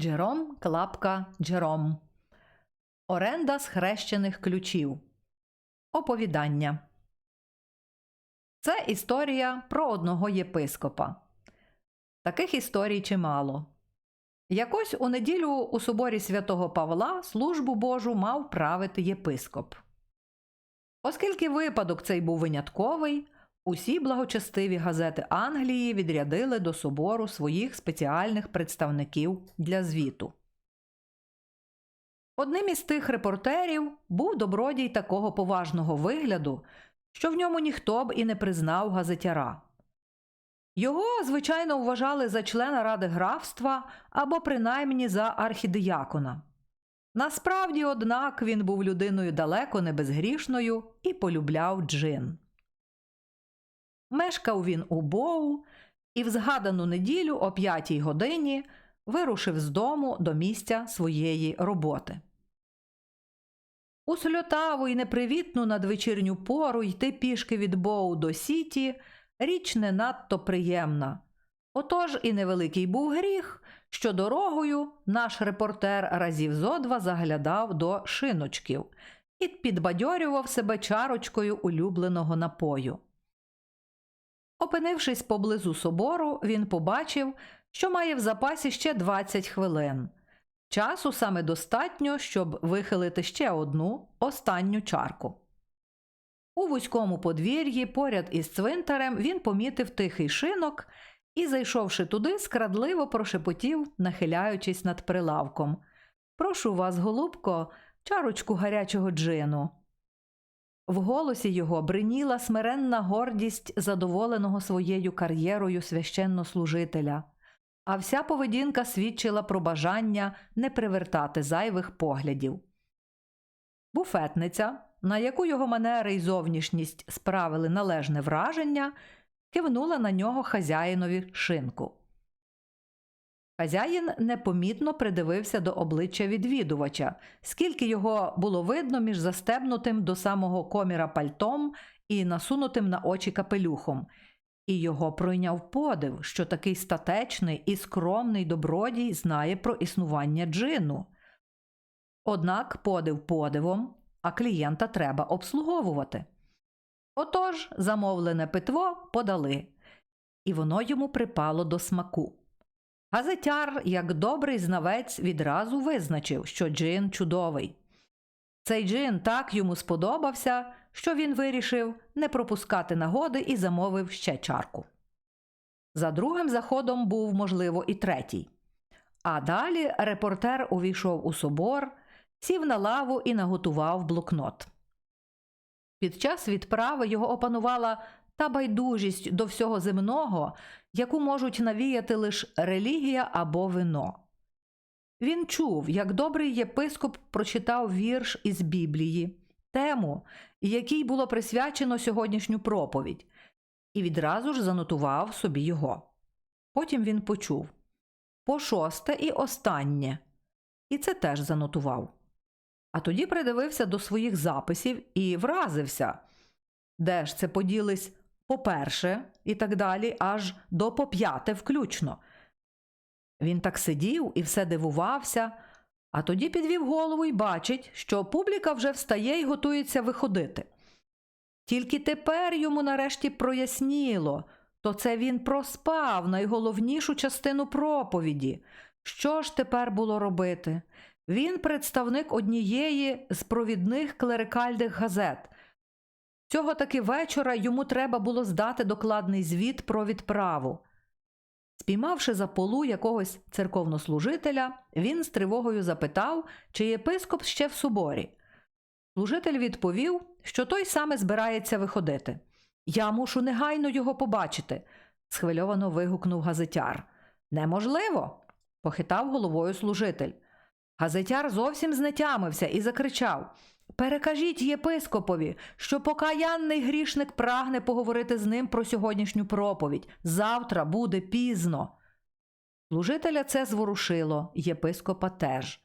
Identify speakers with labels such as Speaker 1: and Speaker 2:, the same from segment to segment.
Speaker 1: Джером Клапка Джером. Оренда з хрещених ключів. Оповідання. Це історія про одного єпископа. Таких історій чимало. Якось у неділю у соборі святого Павла службу Божу мав правити єпископ. Оскільки випадок цей був винятковий, усі благочестиві газети Англії відрядили до собору своїх спеціальних представників для звіту. Одним із тих репортерів був добродій такого поважного вигляду, що в ньому ніхто б і не признав газетяра. Його, звичайно, вважали за члена ради графства або принаймні за архідіякона. Насправді, однак, він був людиною далеко не безгрішною і полюбляв джин. Мешкав він у Боу і в згадану неділю о п'ятій годині вирушив з дому до місця своєї роботи. У сльотаву і непривітну надвечірню пору йти пішки від Боу до Сіті річ не надто приємна. Отож і невеликий був гріх, що дорогою наш репортер разів зо два заглядав до шиночків і підбадьорював себе чарочкою улюбленого напою. Опинившись поблизу собору, він побачив, що має в запасі ще 20 хвилин. Часу саме достатньо, щоб вихилити ще одну останню чарку. У вузькому подвір'ї поряд із цвинтарем він помітив тихий шинок і, зайшовши туди, скрадливо прошепотів, нахиляючись над прилавком. Прошу вас, голубко, чарочку гарячого джину. В голосі його бриніла смиренна гордість задоволеного своєю кар'єрою священнослужителя, а вся поведінка свідчила про бажання не привертати зайвих поглядів. Буфетниця, на яку його манери й зовнішність справили належне враження, кивнула на нього хазяїнові шинку. Хазяїн непомітно придивився до обличчя відвідувача, скільки його було видно між застебнутим до самого коміра пальтом і насунутим на очі капелюхом, і його пройняв подив, що такий статечний і скромний добродій знає про існування джину. Однак подив подивом, а клієнта треба обслуговувати. Отож, замовлене питво подали, і воно йому припало до смаку. Газетяр, як добрий знавець, відразу визначив, що джин чудовий. Цей джин так йому сподобався, що він вирішив не пропускати нагоди і замовив ще чарку. За другим заходом був, можливо, і третій. А далі репортер увійшов у собор, сів на лаву і наготував блокнот. Під час відправи його опанувала та байдужість до всього земного, яку можуть навіяти лише релігія або вино. Він чув, як добрий єпископ прочитав вірш із Біблії, тему, якій було присвячено сьогоднішню проповідь, і відразу ж занотував собі його. Потім він почув по шосте і останнє, і це теж занотував. А тоді придивився до своїх записів і вразився, де ж це поділись по-перше, і так далі, аж до по-п'яте включно. Він так сидів і все дивувався, а тоді підвів голову і бачить, що публіка вже встає і готується виходити. Тільки тепер йому нарешті проясніло, то це він проспав найголовнішу частину проповіді. Що ж тепер було робити? Він представник однієї з провідних клерикальних газет. Цього таки вечора йому треба було здати докладний звіт про відправу. Спіймавши за полу якогось церковнослужителя, він з тривогою запитав, чи єпископ ще в соборі. Служитель відповів, що той саме збирається виходити. Я мушу негайно його побачити, схвильовано вигукнув газетяр. Неможливо, похитав головою служитель. Газетяр зовсім знетямився і закричав Перекажіть єпископові, що покаянний грішник прагне поговорити з ним про сьогоднішню проповідь. Завтра буде пізно. Служителя це зворушило, єпископа теж.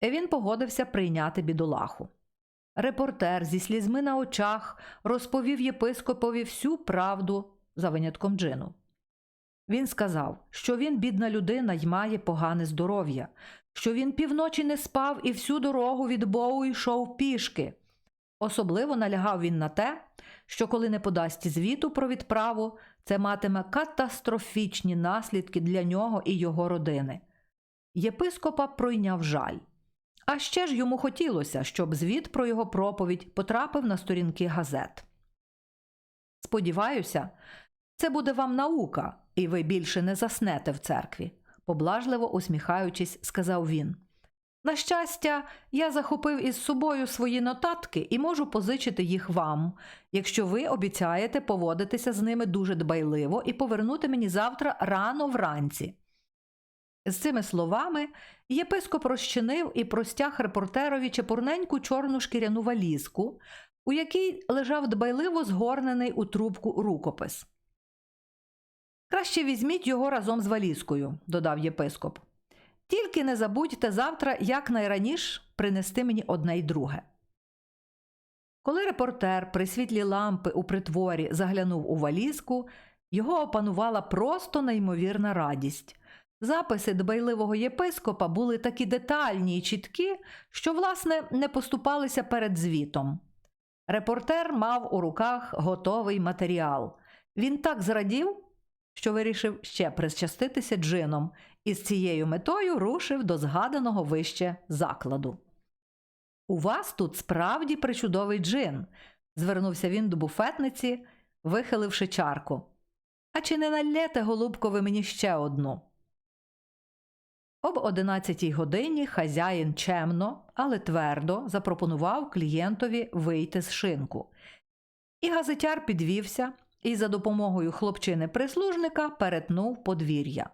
Speaker 1: І він погодився прийняти бідолаху. Репортер зі слізьми на очах розповів єпископові всю правду за винятком джину. Він сказав, що він бідна людина й має погане здоров'я, що він півночі не спав і всю дорогу від Боу йшов пішки. Особливо налягав він на те, що коли не подасть звіту про відправу, це матиме катастрофічні наслідки для нього і його родини. Єпископа пройняв жаль. А ще ж йому хотілося, щоб звіт про його проповідь потрапив на сторінки газет. Сподіваюся, це буде вам наука, і ви більше не заснете в церкві, поблажливо усміхаючись, сказав він. На щастя, я захопив із собою свої нотатки і можу позичити їх вам, якщо ви обіцяєте поводитися з ними дуже дбайливо і повернути мені завтра рано вранці. З цими словами єпископ розчинив і простяг репортерові чепурненьку чорну шкіряну валізку, у якій лежав дбайливо згорнений у трубку рукопис. Краще візьміть його разом з валізкою, додав єпископ. Тільки не забудьте завтра якнайраніше принести мені одне й друге. Коли репортер при світлі лампи у притворі заглянув у валізку, його опанувала просто неймовірна радість. Записи дбайливого єпископа були такі детальні й чіткі, що, власне, не поступалися перед звітом. Репортер мав у руках готовий матеріал. Він так зрадів, що вирішив ще причаститися джином і з цією метою рушив до згаданого вище закладу. У вас тут справді причудовий джин, звернувся він до буфетниці, вихиливши чарку. А чи не налєте, голубко, ви мені ще одну? Об одинадцятій годині хазяїн чемно, але твердо запропонував клієнтові вийти з шинку. І газетяр підвівся і за допомогою хлопчини-прислужника перетнув подвір'я.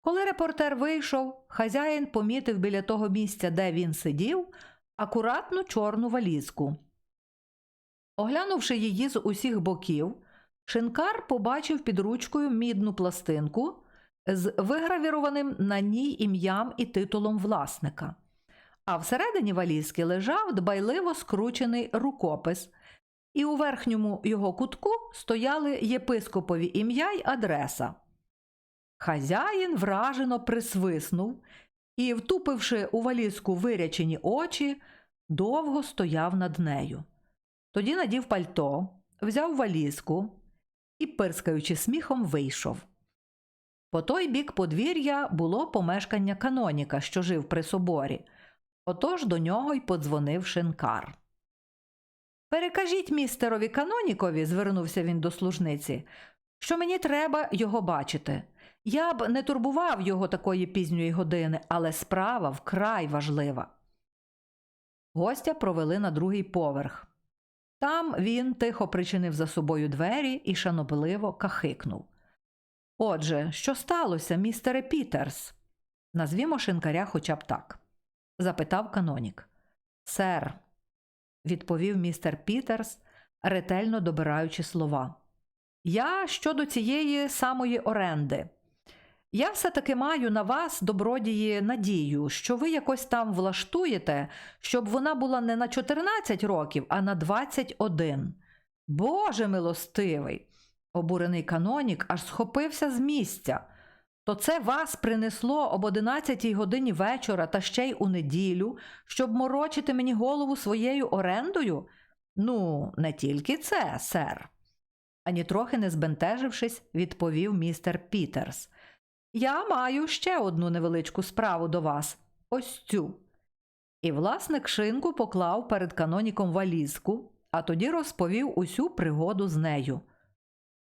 Speaker 1: Коли репортер вийшов, хазяїн помітив біля того місця, де він сидів, акуратну чорну валізку. Оглянувши її з усіх боків, шинкар побачив під ручкою мідну пластинку з вигравірованим на ній ім'ям і титулом власника. А всередині валізки лежав дбайливо скручений рукопис, і у верхньому його кутку стояли єпископові ім'я й адреса. Хазяїн вражено присвиснув і, втупивши у валізку вирячені очі, довго стояв над нею. Тоді надів пальто, взяв валізку і, пирскаючи сміхом, вийшов. По той бік подвір'я було помешкання каноніка, що жив при соборі, отож до нього й подзвонив шинкар. Перекажіть містерові канонікові, звернувся він до служниці, що мені треба його бачити. Я б не турбував його такої пізньої години, але справа вкрай важлива. Гостя провели на другий поверх. Там він тихо причинив за собою двері і шанобливо кахикнув. Отже, що сталося, містере Пітерс? Назвімо шинкаря хоча б так, запитав канонік. Сер, відповів містер Пітерс, ретельно добираючи слова. Я щодо цієї самої оренди. Я все-таки маю на вас, добродії, надію, що ви якось там влаштуєте, щоб вона була не на 14 років, а на 21. Боже милостивий! Обурений канонік аж схопився з місця. То це вас принесло об 11 годині вечора та ще й у неділю, щоб морочити мені голову своєю орендою? Ну, не тільки це, сер. Ані трохи не збентежившись, відповів містер Пітерс. Я маю ще одну невеличку справу до вас ось цю. І власник шинку поклав перед каноніком валізку, а тоді розповів усю пригоду з нею.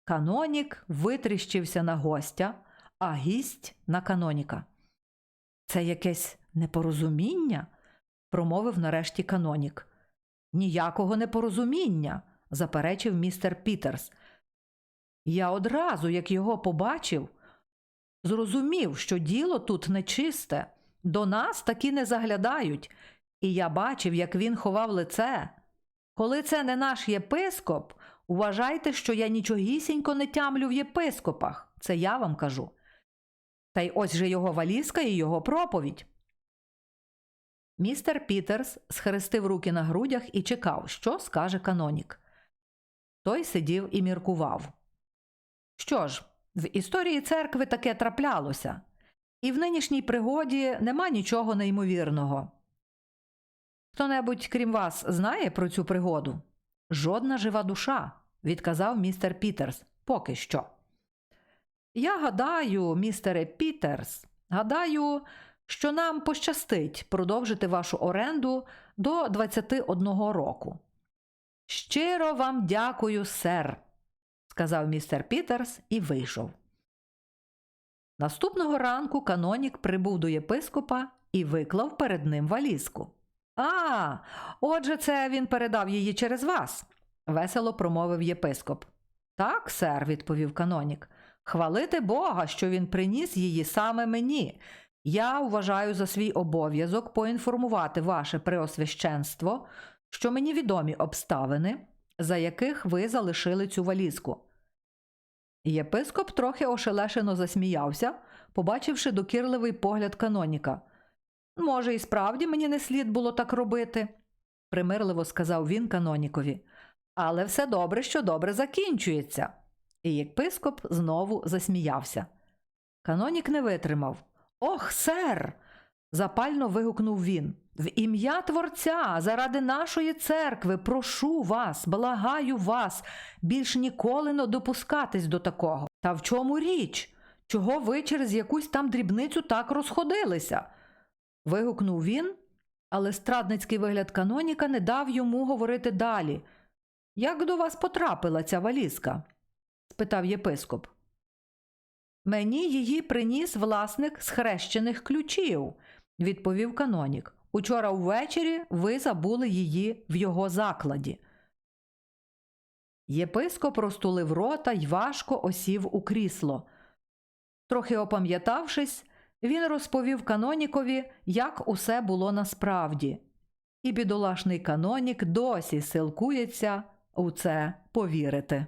Speaker 1: Канонік витріщився на гостя, а гість на каноніка. Це якесь непорозуміння? промовив нарешті канонік. Ніякого непорозуміння, заперечив містер Пітерс. Я одразу, як його побачив, зрозумів, що діло тут нечисте, до нас таки не заглядають, і я бачив, як він ховав лице. Коли це не наш єпископ, Уважайте, що я нічогісінько не тямлю в єпископах, це я вам кажу. Та й ось же його валізка і його проповідь. Містер Пітерс схрестив руки на грудях і чекав, що скаже канонік. Той сидів і міркував. Що ж, В історії церкви таке траплялося, і в нинішній пригоді нема нічого неймовірного. Хто небудь, крім вас, знає про цю пригоду? Жодна жива душа, відказав містер Пітерс. Поки що. Я гадаю, містере Пітерс, гадаю, що нам пощастить продовжити вашу оренду до 21 року. Щиро вам дякую, сер, сказав містер Пітерс і вийшов. Наступного ранку канонік прибув до єпископа і виклав перед ним валізку. А, отже, це він передав її через вас, весело промовив єпископ. Так, сер, відповів канонік. Хвалити Бога, що він приніс її саме мені. Я вважаю за свій обов'язок поінформувати ваше преосвященство, що мені відомі обставини, за яких ви залишили цю валізку. Єпископ трохи ошелешено засміявся, побачивши докірливий погляд каноніка. Може, і справді мені не слід було так робити, примирливо сказав він канонікові. Але все добре, що добре закінчується. І єпископ знову засміявся. Канонік не витримав. Ох, сер. запально вигукнув він. В ім'я Творця, заради нашої церкви, прошу вас, благаю вас, більш ніколи не допускатись до такого. Та в чому річ? Чого ви через якусь там дрібницю так розходилися? вигукнув він, але страдницький вигляд каноніка не дав йому говорити далі. Як до вас потрапила ця валізка? Спитав єпископ. Мені її приніс власник схрещених ключів, відповів канонік. Учора ввечері ви забули її в його закладі. Єпископ розтулив рота й важко осів у крісло. Трохи опам'ятавшись, він розповів канонікові, як усе було насправді, і бідолашний канонік досі силкується у це повірити.